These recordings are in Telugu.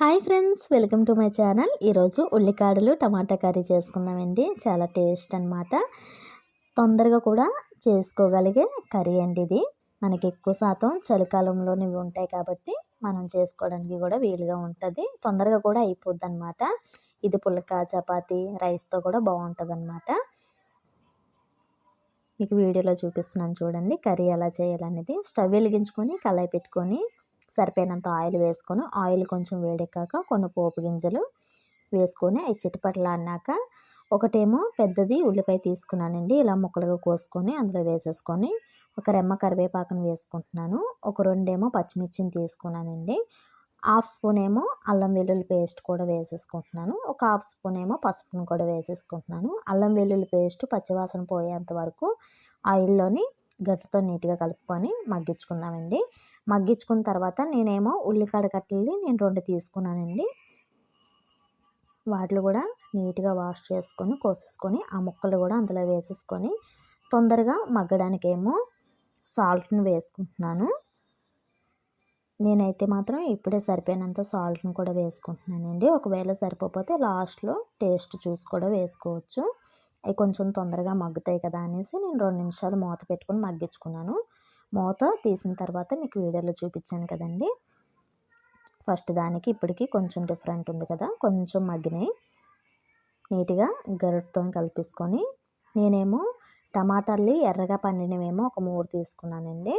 Hi friends welcome to my channel. ఈరోజు ఉల్లికాడలు టమాటా కర్రీ చేసుకుందామండి. చాలా టేస్ట్ అనమాట తొందరగా కూడా చేసుకోగలిగే కర్రీ అండి ఇది. మనకి ఎక్కువ శాతం చలికాలంలోనే ఉంటాయి కాబట్టి మనం చేసుకోవడానికి కూడా వీలుగా ఉంటుంది. తొందరగా కూడా అయిపోద్ది అనమాట ఇది పుల్క చపాతి రైస్తో కూడా బాగుంటుంది అనమాట మీకు వీడియోలో చూపిస్తున్నాను చూడండి కర్రీ ఎలా చేయాలనేది. స్టవ్ వెలిగించుకొని కళాయి పెట్టుకొని సరిపోయినంత ఆయిల్ వేసుకొని ఆయిల్ కొంచెం వేడెక్కాక కొన్ని పోపు గింజలు వేసుకొని అవి చిటపటలాడినాక ఒకటేమో పెద్దది ఉల్లిపాయ తీసుకున్నానండి. ఇలా ముక్కలుగా కోసుకొని అందులో వేసేసుకొని ఒక రెమ్మ కరివేపాకును వేసుకుంటున్నాను. ఒక రెండేమో పచ్చిమిర్చిని తీసుకున్నానండి. హాఫ్ స్పూన్ ఏమో అల్లం వెల్లుల్లి పేస్ట్ కూడా వేసేసుకుంటున్నాను. ఒక హాఫ్ స్పూన్ ఏమో పసుపును కూడా వేసేసుకుంటున్నాను. అల్లం వెల్లుల్లి పేస్ట్ పచ్చివాసన పోయేంత వరకు ఆయిల్లోని గరిటతో నీట్గా కలుపుకొని మగ్గించుకుందామండి. మగ్గించుకున్న తర్వాత నేనేమో ఉల్లికాడ కట్టలు నేను రెండు తీసుకున్నానండి. వాటిలో కూడా నీట్గా వాష్ చేసుకొని కోసేసుకొని ఆ ముక్కలు కూడా అందులో వేసేసుకొని తొందరగా మగ్గడానికేమో సాల్ట్ని వేసుకుంటున్నాను. నేనైతే మాత్రం ఇప్పుడే సరిపోయినంత సాల్ట్ని కూడా వేసుకుంటున్నానండి. ఒకవేళ సరిపోతే లాస్ట్లో టేస్ట్ చూసి కూడా వేసుకోవచ్చు. అవి కొంచెం తొందరగా మగ్గుతాయి కదా అనేసి నేను రెండు నిమిషాలు మూత పెట్టుకుని మగ్గించుకున్నాను. మూత తీసిన తర్వాత మీకు వీడియోలో చూపించాను కదండి. ఫస్ట్ దానికి ఇప్పటికి కొంచెం డిఫరెంట్ ఉంది కదా కొంచెం మగ్గినాయి. నీట్గా గరుడుతో కలిపేసుకొని నేనేమో టమాటాలు ఎర్రగా పండినవేమో ఒక మూడు తీసుకున్నానండి.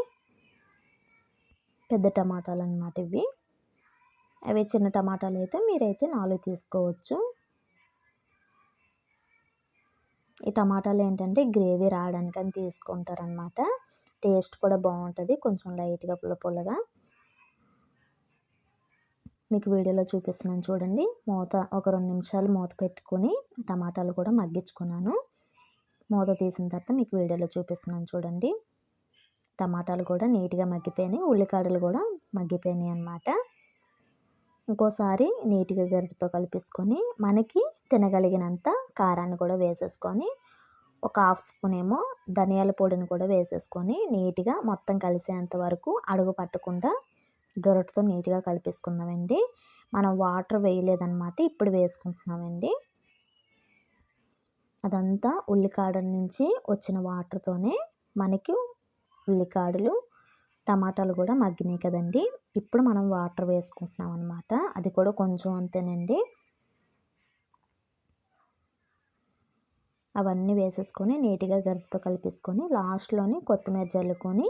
పెద్ద టమాటాలు అనమాట ఇవి. అవి చిన్న టమాటాలు అయితే మీరైతే నాలుగు తీసుకోవచ్చు. ఈ టమాటాలు ఏంటంటే గ్రేవీ రావడానికి అని తీసుకుంటారనమాట టేస్ట్ కూడా బాగుంటుంది కొంచెం లైట్గా పుల్ల పుల్లగా. మీకు వీడియోలో చూపిస్తున్నాను చూడండి. మూత ఒక రెండు నిమిషాలు మూత పెట్టుకొని టమాటాలు కూడా మగ్గించుకున్నాను. మూత తీసిన తర్వాత మీకు వీడియోలో చూపిస్తున్నాను చూడండి. టమాటాలు కూడా నీట్గా మగ్గిపోయినాయి ఉల్లికాడలు కూడా మగ్గిపోయినాయి అన్నమాట. ఇంకోసారి నీట్గా గరిటతో కలిపేసుకొని మనకి తినగలిగినంత కారాన్ని కూడా వేసేసుకొని ఒక హాఫ్ స్పూన్ ఏమో ధనియాల పొడిని కూడా వేసేసుకొని నీట్గా మొత్తం కలిసేంత వరకు అడుగు పట్టకుండా గరిటతో నీట్గా కలిపేసుకుందామండి. మనం వాటర్ వేయలేదన్నమాట ఇప్పుడు వేసుకుంటున్నామండి. అదంతా ఉల్లికాడ నుంచి వచ్చిన వాటర్తోనే మనకి ఉల్లికాడలు టమాటాలు కూడా మగ్గినాయి కదండి. ఇప్పుడు మనం వాటర్ వేసుకుంటున్నాం అనమాట అది కూడా కొంచెం అంతేనండి. అవన్నీ వేసేసుకొని నీట్గా గరిటతో కలిపేసుకొని లాస్ట్లోని కొత్తిమీర జల్లుకొని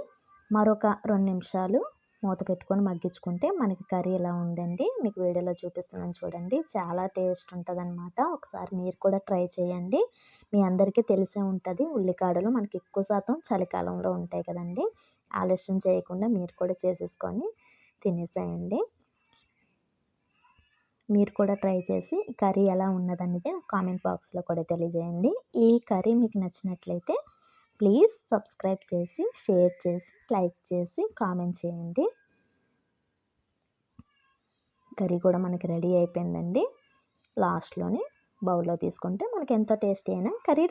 మరొక రెండు నిమిషాలు మూత పెట్టుకొని మగ్గించుకుంటే మనకి కర్రీ ఇలా ఉందండి? మీకు వీడియోలో చూపిస్తున్నాను చూడండి. చాలా టేస్ట్ ఉంటుంది అనమాట ఒకసారి మీరు కూడా ట్రై చేయండి. మీ అందరికీ తెలిసే ఉంటుంది. ఉల్లికాడలు మనకి ఎక్కువ శాతం చలికాలంలో ఉంటాయి కదండి. ఆలస్యం చేయకుండా మీరు కూడా చేసేసుకొని తినేసేయండి. మీరు కూడా ట్రై చేసి కర్రీ ఎలా ఉన్నదనేది కామెంట్ బాక్స్లో కూడా తెలియజేయండి. ఈ కర్రీ మీకు నచ్చినట్లయితే ప్లీజ్ సబ్స్క్రైబ్ చేసి షేర్ చేసి లైక్ చేసి కామెంట్ చేయండి. కర్రీ కూడా మనకి రెడీ అయిపోయిందండి. లాస్ట్లోని బౌల్లో తీసుకుంటే మనకి ఎంతో టేస్టీ అయినా కర్రీ